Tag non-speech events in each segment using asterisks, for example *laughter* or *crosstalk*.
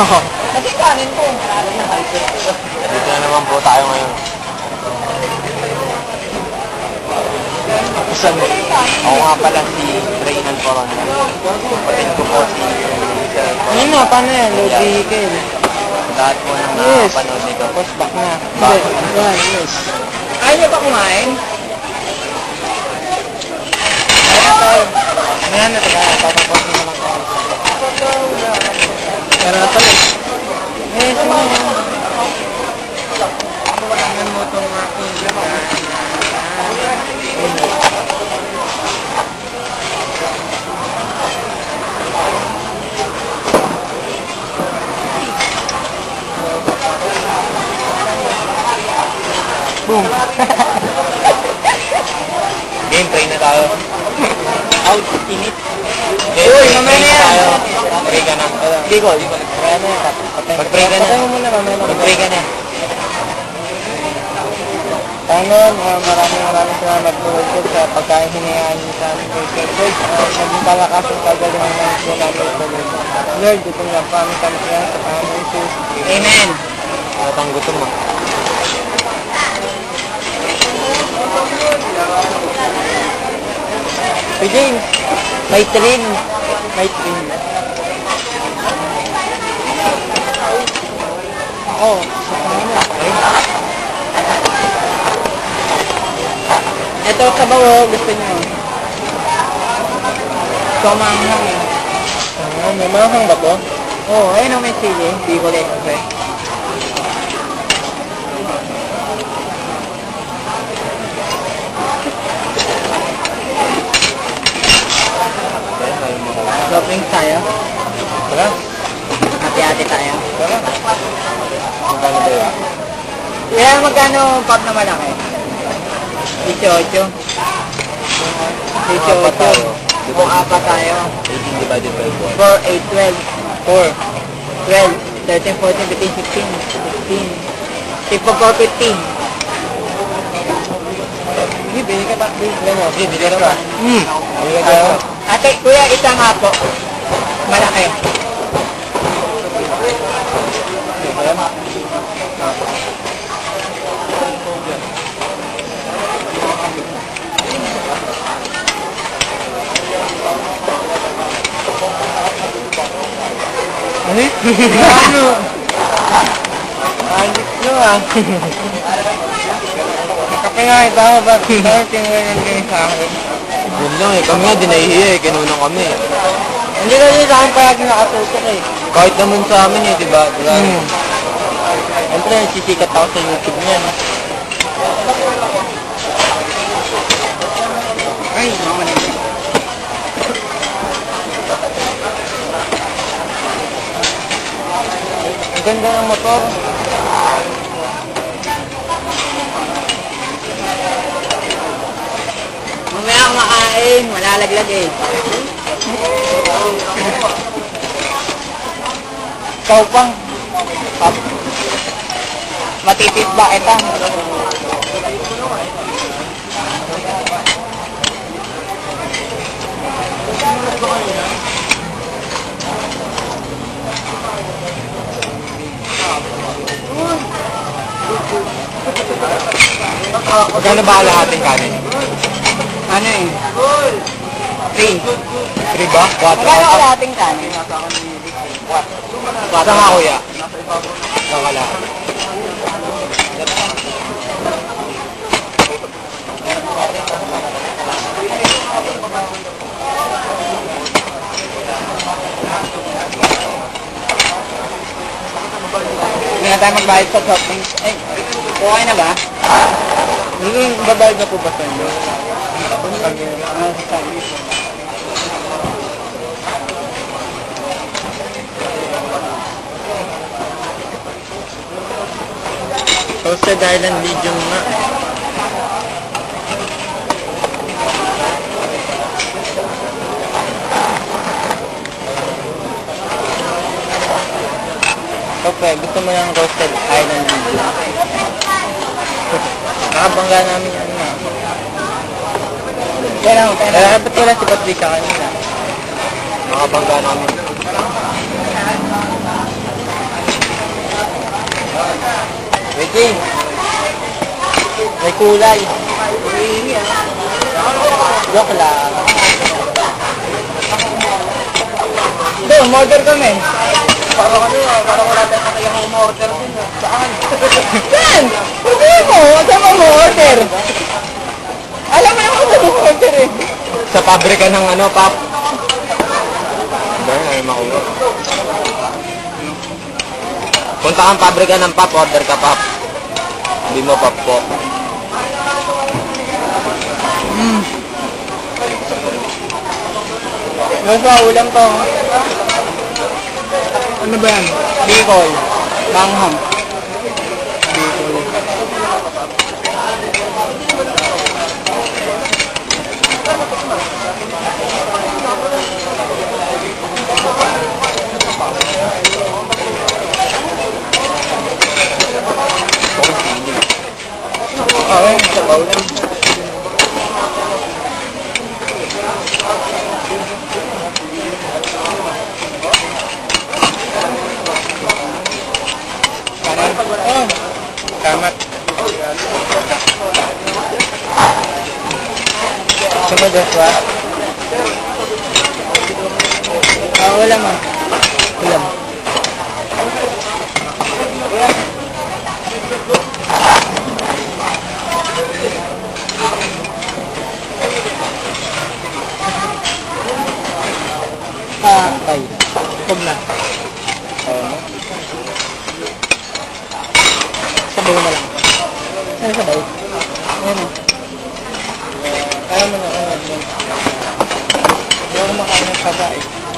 *laughs* Kasi kanin ko. Dito na naman po tayo ngayon. Saan? Ako nga pala si Reynan Coronel. Kapatid ko po si Sir Ano na, paano yan? Logical. Lahat po ng Yes. nakapanood nito. Post back na. Back. Yan, yes. Ayaw niyo ba kumain? Ayaw tayo. Ano yan? Nataka, tatapos mo lang tayo. Pero ito eh. Eh, sino yan? Tingnan mo itong aking Boom. Game, try na tayo. Out, init. Uy, mamaya na yan. Tayo. Pray ka na. Bicol. Kaya na yan. Mag-pray ka na. Patay mo muna, mamaya na. Mag-pray ka na. Panginoon, uh, maraming maraming salamat po Lord sa pagkain hinayaan niyo sa amin kay Sir Lord. Uh, naging palakas ang kagalingan ng po namin po Lord. Lord, gutom na po kami kami kaya sa Panginoon Jesus. Amen. Matang gutom mo. Sir James, may train. May train. Oo, sa Panginoon. Ito sa bawo, gusto niyo. Kumanghang eh. Ah, may manghang ba to? Oo, oh, ayun ang may sili. Bicol Express. Shopping tayo. Tara. Hati-hati tayo. Tara. Magkano ba yun? Kaya magkano pag na malaki? 18. 18. Apat tayo. Kung apat tayo. 18 divided by 4, 8, 12. 4, 12, 13, 14, 15, 16, 16. Tipo ko 15. Sige, bili ka pa. Bili ka mo. Sige, bili ka pa. Hmm. Ate, kuya, isa nga po. Malaki. Ano? ano? Andik nyo ah. Kape nga ito ako, ba't bakit tingalan kayo sa akin? Yun lang eh. Kami nga, dinahihiya eh. Kinunang kami eh. Hindi na yun sa akin palagi nakatutok eh. Kahit naman sa amin eh, di ba? Diba? Hmm. Siyempre, sisikat ako sa YouTube niyan. Ay, mama Ang ganda ng motor. Mamaya makain, malalaglag eh. Ikaw pang. Pap. Matipid ba kita? Magkano ba lahating kanin? Ano eh? Three. 3 ba? 4? Magkano ka dating kanin? Bata nga kuya. Nakala. Hindi na tayo magbayad sa shopping. Ay, okay na ba? Hindi babayad na po ba service? Toasted Island medium nga. Okay, gusto mo ng roasted island medium. Nakabangga namin yan na. Kaya lang, kaya lang. Ba't wala si Patricia kanina? Nakabangga namin. Pwede. May kulay. Joke lang. Doon, order kami. Parang ano, parang wala tayong kayang umorder. Saan? Yan! Sabihin mo, saan mo order? Alam mo naman kung mo order eh. Sa pabrika ng ano, pap. Ba, ay makuha. Punta kang pabrika ng pap, order ka pap. Hindi mo pap po. Yung sa ulam to. Ano ba yan? Bicol. Manghang. Bicol. Oo, sa baulan. Kanan. Oh. Kamat. Sunod Joshua. Ah, wala mo. Ulam. Ah, ay. Huwag na. Sabaw na lang. Ano sabaw? Ayan o. Mo na, ano, ano. Hindi ako makain ng saba eh.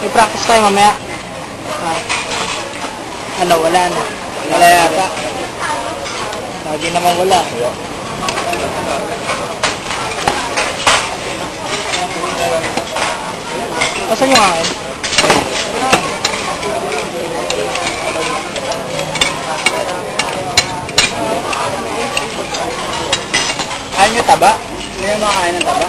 May practice tayo mamaya. Ah. Ano, wala na. Wala yata. Lagi naman wala. Asan yung akin? Ayaw nyo taba? Hindi nyo makakain ng taba?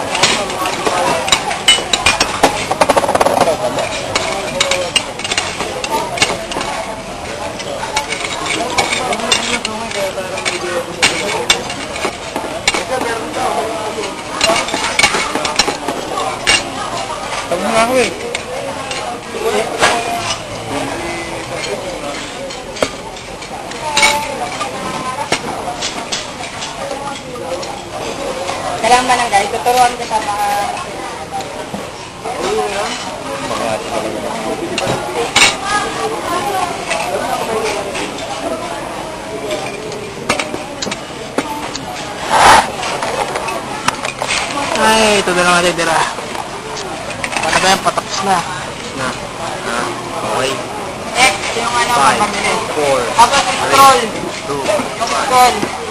Tama nga ako eh. Kailangan ba ng guide? Tuturuan kita mga... Ay, ito na lang natitira. Paano ba yan? Patapos na. Na. Na. Okay. X, yung ano, Five, pamili. four, Tapos scroll. two, Scroll.